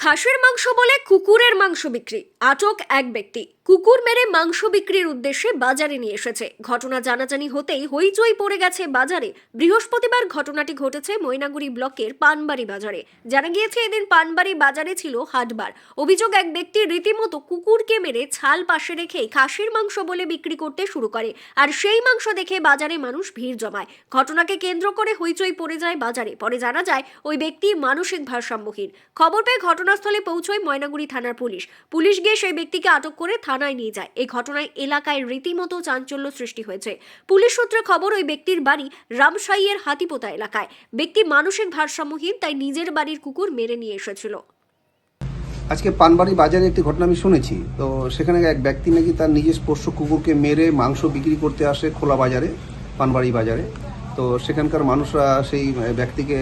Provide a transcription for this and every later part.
খাসির মাংস বলে কুকুরের মাংস বিক্রি। আটক এক ব্যক্তি। কুকুর মেরে মাংস বিক্রির উদ্দেশ্যে বাজারে নিয়ে এসেছে। ঘটনা জানাজানি হতেই হইচই পড়ে গেছে বাজারে। বৃহস্পতিবার ঘটনাটি ঘটেছে ময়নাগুড়ি ব্লকের পানবাড়ি বাজারে। জানা গিয়েছে, এদিন পানবাড়ি বাজারে ছিল হাটবার। অভিযোগ, এক ব্যক্তি রীতিমতো কুকুরকে মেরে ছাল পাশে রেখেই খাসির মাংস বলে বিক্রি করতে শুরু করে আর সেই মাংস দেখে বাজারে মানুষ ভিড় জমায়। ঘটনাকে কেন্দ্র করে হইচই পড়ে যায় বাজারে। পরে জানা যায়, ওই ব্যক্তি মানসিক ভারসাম্যহীন। খবর পেয়ে ঘটনাস্থলে পৌঁছয় ময়নাগুড়ি থানার পুলিশ। পুলিশ গিয়ে সেই ব্যক্তিকে আটক করে থানায় নিয়ে যায়। এই ঘটনায় এলাকায় রীতিমতো চাঞ্চল্য সৃষ্টি হয়েছে। পুলিশ সূত্রে খবর, ওই ব্যক্তির বাড়ি রামসাইয়ের হাতিপোতা এলাকায়। ব্যক্তি মানসিক ভারসাম্যহীন, তাই নিজের বাড়ির কুকুর মেরে নিয়ে এসেছিল। আজকে পানবাড়ি বাজারে একটি ঘটনা আমি শুনেছি। তো সেখানে এক ব্যক্তি নাকি তার নিজের পোষ্য কুকুরকে মেরে মাংস বিক্রি করতে আসে খোলা বাজারে, পানবাড়ি বাজারে। তো সেখানকার মানুষরা সেই ব্যক্তিকে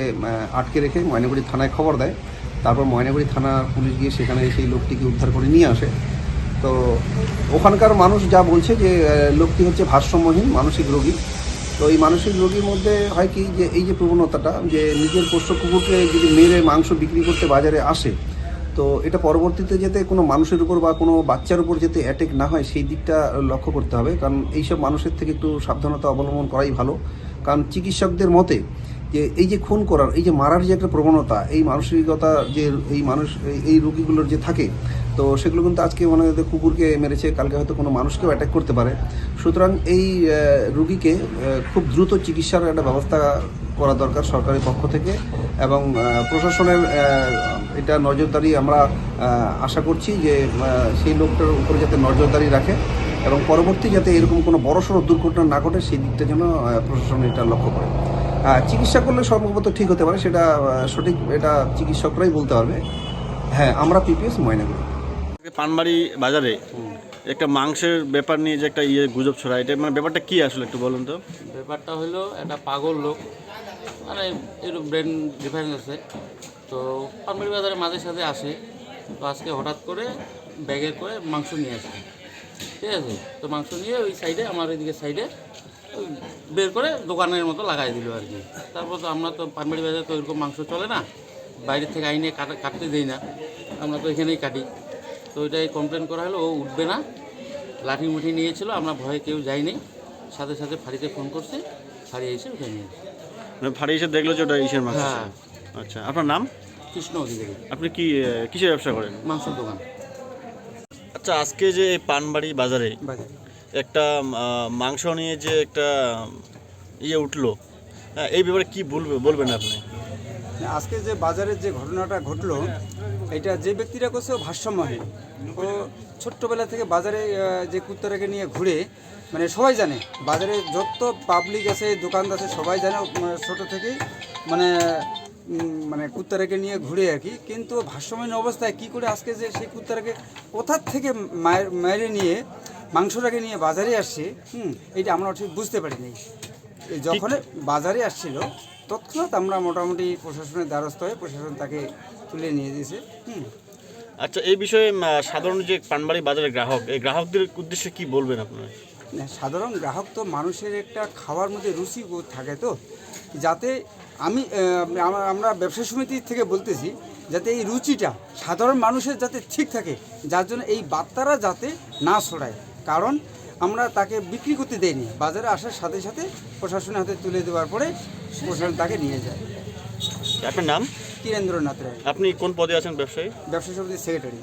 আটকে রেখে ময়নাগুড়ি থানায় খবর দেয়। তারপর ময়নাগুড়ি থানা পুলিশ গিয়ে সেখানে সেই লোকটিকে উদ্ধার করে নিয়ে আসে। তো ওখানকার মানুষ যা বলছে যে লোকটি হচ্ছে ভারসাম্যহীন, মানসিক রোগী। তো এই মানসিক রোগীর মধ্যে হয় কি যে, এই যে প্রবণতাটা যে, নিজের পোষ্য কুকুরকে যদি মেরে মাংস বিক্রি করতে বাজারে আসে, তো এটা পরবর্তীতে যাতে কোনো মানুষের উপর বা কোনো বাচ্চার উপর যাতে অ্যাটেক না হয়, সেই দিকটা লক্ষ্য করতে হবে। কারণ এইসব মানুষের থেকে একটু সাবধানতা অবলম্বন করাই ভালো। কারণ চিকিৎসকদের মতে যে, এই যে খুন করার, এই যে মারার যে একটা প্রবণতা, এই মানসিকতা যে, এই মানুষ এই- রোগীগুলোর যে থাকে তো সেগুলো কিন্তু আজকে মনে হয় কুকুরকে মেরেছে, কালকে হয়তো কোনো মানুষকেও অ্যাটাক করতে পারে। সুতরাং এই রুগীকে খুব দ্রুত চিকিৎসার একটা ব্যবস্থা করা দরকার সরকারি পক্ষ থেকে এবং প্রশাসনের এটা নজরদারি আমরা আশা করছি যে সেই লোকটার উপরে যাতে নজরদারি রাখে এবং পরবর্তী যাতে এরকম কোনো বড়সড় দুর্ঘটনা না ঘটে, সেই দিকটা যেন প্রশাসন এটা লক্ষ্য করে। চিকিৎসা করলে সম্ভবত ঠিক হতে পারে, সেটা সঠিক, এটা চিকিৎসকরাই বলতে পারবে। হ্যাঁ আমরা পিপিএস ময়নাগুড়ি। পানবাড়ি বাজারে একটা মাংসের ব্যাপার নিয়ে যে একটা ইয়ে গুজব ছড়া এটা মানে ব্যাপারটা কি আসলে একটু বলুন তো? ব্যাপারটা হলো, একটা পাগল লোক মানে একটু ব্রেন ডিফারেন্স আছে। তো পানবাড়ি বাজারে মাঝে সাথে আসে, তো আজকে হঠাৎ করে ব্যাগে করে মাংস নিয়ে আসে। ঠিক আছে? তো মাংস নিয়ে ওই সাইডে, আমার এদিকে সাইডে বের করে দোকানের মতো লাগাই দিল আর কি। তারপর তো আমরা তো পানবাড়ি বাজারে তো এরকম মাংস চলে না বাইরে থেকে আইনে কাটা, কাটতে দেই না। আমরা তো এখানেই কাটি। তো ওইটাই কমপ্লেন করা হলো ও উঠবে না। লাঠি মুঠি নিয়েছিল আমরা ভয়ে কেউ যাইনি। সাথে সাথে ফাঁড়িতে ফোন করছে ফাঁড়ি এসে উঠে নিয়ে গেছে। মানে ফাড়ি এসে দেখল যে ওটা ইসের মাংস। হ্যাঁ। আচ্ছা আপনার নাম? কৃষ্ণ অধিকারী। আপনি কি কিসের ব্যবসা করেন? মাংসের দোকান। আচ্ছা আজকে যে এই পানবাড়ি বাজারে একটা মাংস নিয়ে যে একটা ইয়ে উঠল হ্যাঁ এই ব্যাপারে কি বলবে বলবেন আপনি? আজকে যে বাজারের যে ঘটনাটা ঘটলো এটা যে ব্যক্তিরা করছে ও ভারসাম্যহীন। ও ছোট্টবেলা থেকে বাজারে যে কুত্তাটাকে নিয়ে ঘুরে মানে সবাই জানে বাজারে যত পাবলিক আছে দোকানদার আছে সবাই জানে ছোট থেকেই মানে মানে কুত্তাটাকে নিয়ে ঘুরে আর কি। কিন্তু ভারসাম্যহীন অবস্থায় কি করে আজকে যে সেই কুত্তাটাকে কোথার থেকে মায়ের মেরে নিয়ে মাংসটাকে নিয়ে বাজারে আসছে হুম এটা আমরা ঠিক বুঝতে পারিনি। এই যখন বাজারে আসছিল তৎক্ষণাৎ আমরা মোটামুটি প্রশাসনের দ্বারস্থ হয়ে প্রশাসন তাকে তুলে নিয়ে দিয়েছে। হুম। আচ্ছা এই বিষয়ে সাধারণ যে পানবাড়ি বাজারের গ্রাহক এই গ্রাহকদের উদ্দেশ্যে কি বলবেন আপনারা? না, সাধারণ গ্রাহক তো মানুষের একটা খাওয়ার মধ্যে রুচি থাকে তো। যাতে আমি আমরা- ব্যবসা সমিতি থেকে বলতেছি যাতে এই রুচিটা সাধারণ মানুষের যাতে ঠিক থাকে যার জন্য এই বার্তারা যাতে না ছড়ায়। কারণ আমরা তাকে বিক্রি করতে দেইনি বাজারে আসার সাথে সাথে প্রশাসনের হাতে তুলে দেওয়ার পরে প্রশাসন তাকে নিয়ে যায়। আপনার নাম? কীরেন্দ্রনাথ রায়? আপনি কোন পদে আছেন ব্যবসায়ী? ব্যবসায়ী সমিতির সেক্রেটারি